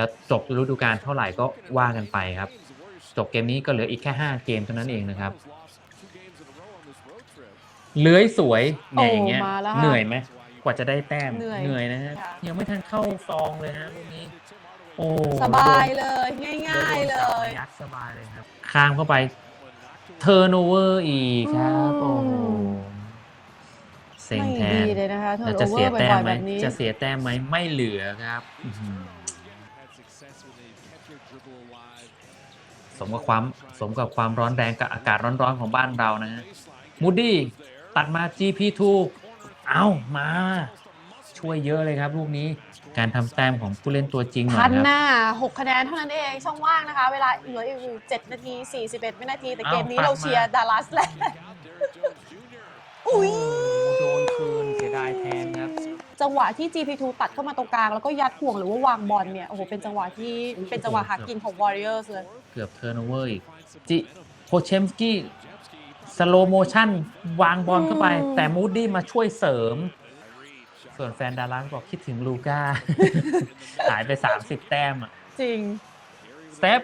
แล้วจบฤดูกาลเท่าไหร่ก็ว่ากันไปครับ จบเกมนี้ก็เหลืออีกแค่ 5 เกมเท่านั้นเองนะครับ เลื้อยสวยเนี่ยอย่างเงี้ยโอ้มาแล้วค่ะเหนื่อยไหมกว่าจะได้แต้ม เหนื่อยนะฮะค่ะยังไม่ทันเข้าซองเลยฮะลูกนี้ โอ้ สบายเลย ง่าย ๆ เลโดนจับยมายัดสบายเลยครับ ข้ามเข้าไป เทอร์โนเวอร์อีกครับอืมโอ้โหเซ็งไม่แทนดีเลยนะคะเธแล้อวโอจะเวอเสียร์แต้บ่มอยๆไหมแบบนี้จะเสียแต้มไหม ไม่เหลือครับอื้อหือ สมกับความสมกับความร้อนแรงกับอากาศร้อนๆของบ้านเรานะฮะมูดดี้ตัดมา GP2 เอ้ามา ช่วยเยอะเลยครับลูกนี้การทำแต้มของผู้เล่นตัวจริงหน่อพัยนครับหน้า6คะแนนเท่านั้นเองช่องว่างนะคะ เวลาเหลืออีก7นาที41วินาที แต่เกมนี้เอ้าเราปัดมาเชียร์ดัลลัสแหละอุ้ย โดนคืนเสียดายแทนครับ จังหวะที่ GP2 ตัดเข้ามาตรงกลาง แล้วก็ยัดห่วงหรือว่าวางบอลเนี่ยโอ้โหเป็นจังหวะที่เป็นจังหวะหากินของ Warriors เลย เกือบเทิร์นโอเวอร์อีกจิโพเชมสกี้สโลโมชั่นวางบอลเข้าไปอืมแต่มูดดี้มาช่วยเสริม ส่วนแฟนดารัสบอกคิดถึงลูก้า หายไป 30 แต้มอะ จริงสเต็ป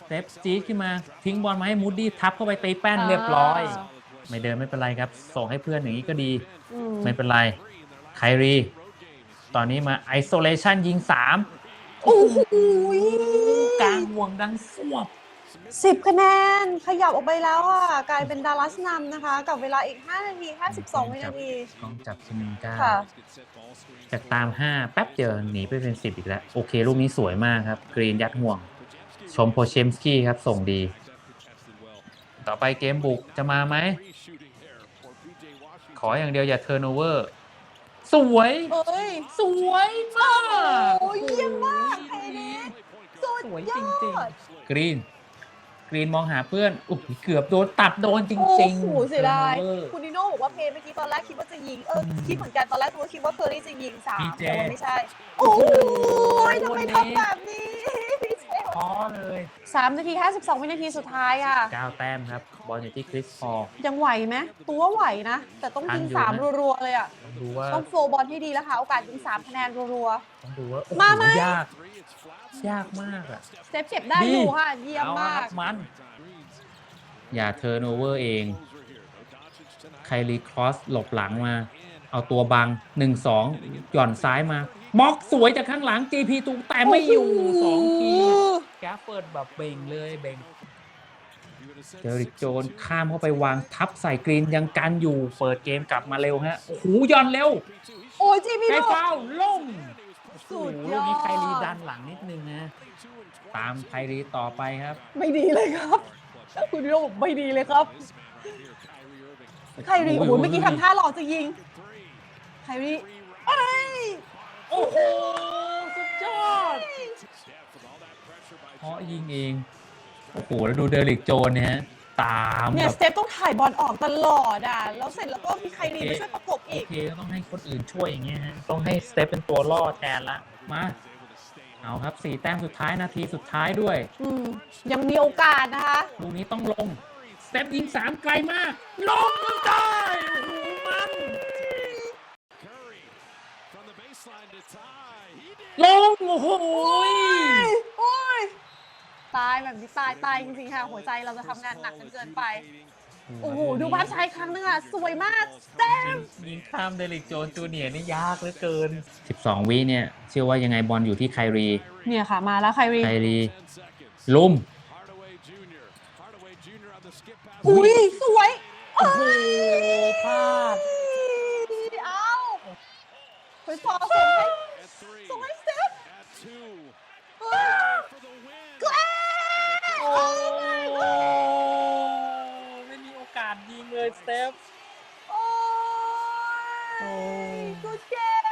สเต็ปจี๊ดขึ้นมา ทิ้งบอลมาให้มูดดี้ทับเข้าไปตีแป้นเรียบร้อย ไม่เดินไม่เป็นไรครับ ส่งให้เพื่อนอย่างนี้ก็ดีอืมไม่เป็นไร ไครี ตอนนี้มาไอโซเลชันยิง3โอ้โหกลางห่วงดังสวบสิบคะแนน ขยับออกไปแล้วอะ กลายเป็นดัลลัสนำนะคะ กับเวลาอีก 5 นาที 52 วินาทีกล้องจับสมิงก้าค่ะจากตาม 5 แป๊บเดียวหนีไปเป็น 10 อีกแล้ว โอเค ลูกนี้สวยมากครับ กรีนยัดห่วง ชมโพเชมสกี้ครับ ส่งดี ต่อไปเกมบุกจะมาไหม ขออย่างเดียวอย่าเทิร์นโอเวอร์ สวยเอ้ย สวยมากโอ้ยเยี่ยมมากไฮเนส สุดสวยยจอริงดๆ กรีน กรีนมองหาเพื่อนอุ้ยเกือบโดนตัดโดนจโอ้ริงโหๆเสียดาย turnover คุณนิโน่บอกว่าเพย์เมื่อกี้ตอนแรกคิดว่าจะยิง เออคิดเหมือนกันตอนแรกตัวคิดว่าเคอรี่จะยิงสามพี่เจ แต่ว่าไม่ใช่ โอ้ยทำไมทำแบ 3 นาที 52 วินาทีสุดท้ายค่ะ 9 แต้มครับ บอลอยู่ที่คริสพอล ยังไหวไหมตัวไหวนะ แต่ต้องยิง 3 รัวๆ เลยอะ ต้องดูว่าต้องโฟบอลให้ดีแล้วค่ะ โอกาสยิง 3 คะแนนรัวๆ ต้องดูว่ามาไหมยาก ยากมากอะเจ็บเจ็บได้อยู่ค่ะ เยี่ยมมาก มัน อย่าเทอร์โนเวอร์เอง ไคลีครอสหลบหลังมา เอาตัวบังหนึ่ง1-2 หย่อนซ้ายมา ม็อกสวยจากข้างหลังจีพีตูแต่ไม่อยู่สองที แกฟเฟิร์ดแบบเบ่งเลยเบ่งเดริกโจนข้ามเข้าไปวางทับใส่กรีนยังกันอยู่เปิดเกมกลับมาเร็วฮะโอ้โหหย่อนเร็ว โอ้ยจีพีได้โดฟาวล์ล่มสุดโอ้โหยลูอกนี้ไคลีดดันหลังนิดนึงนะตามไคลีต่อไปครับ ไม่ดีเลยครับคุณนิโน่บอกไม่ดีเลยครับไครีโอ้โหเมื่อกี้ทำท่าหล่อจะยิงไครีเอ้ยโอ้โห สุดยอด เพราะยิงเอง โอ้โห แล้วดูเดริกโจนเนี่ยฮะ ตามเนี่ยแบสบเตปต้องถ่ายบอลออกตลอดอะ แล้วเสร็จแล้วก็มีไครีมาช่วยประกบโออีกเคก็ต้องให้คนอื่นช่วยอย่างเงี้ยฮะ ต้องให้สเตปเป็นตัวล่อแทนละ มา เอาครับสี่แต้มสุดท้ายนาทีสุดท้ายด้วย อืมยังมีโอกาสนะคะ ลูกนี้ต้องลง สเตปยิงสามไกลมาก ลงมันได้โอ้โหมันลง โอ้โหโอ้ย ตายแบบนี้ตายตายจริงๆค่ะ หัวใจเราจะทำงานหนักจนเกินไป โอ้โห ดูภาพช้าอีกครั้งนึงอะ สวยมากเต็มยิงข้ามเดลิกโจนจูเนียร์นี่ยากเหลือเกิน 12 วิเนี่ย เชื่อว่ายังไงบอลอยู่ที่ไครีเนี่ยค่ะ มาแล้วไครีไครีลุ่มอุ้ยสวยโอ้โหพลาดเอาไปฟอส่งให้ส่งให้สเตฟเฮ้ยแกล้ง โอ้โอ้ my ไม่มีโอกาสยิงเลยสเตฟโอ้โอ้ยกูเกม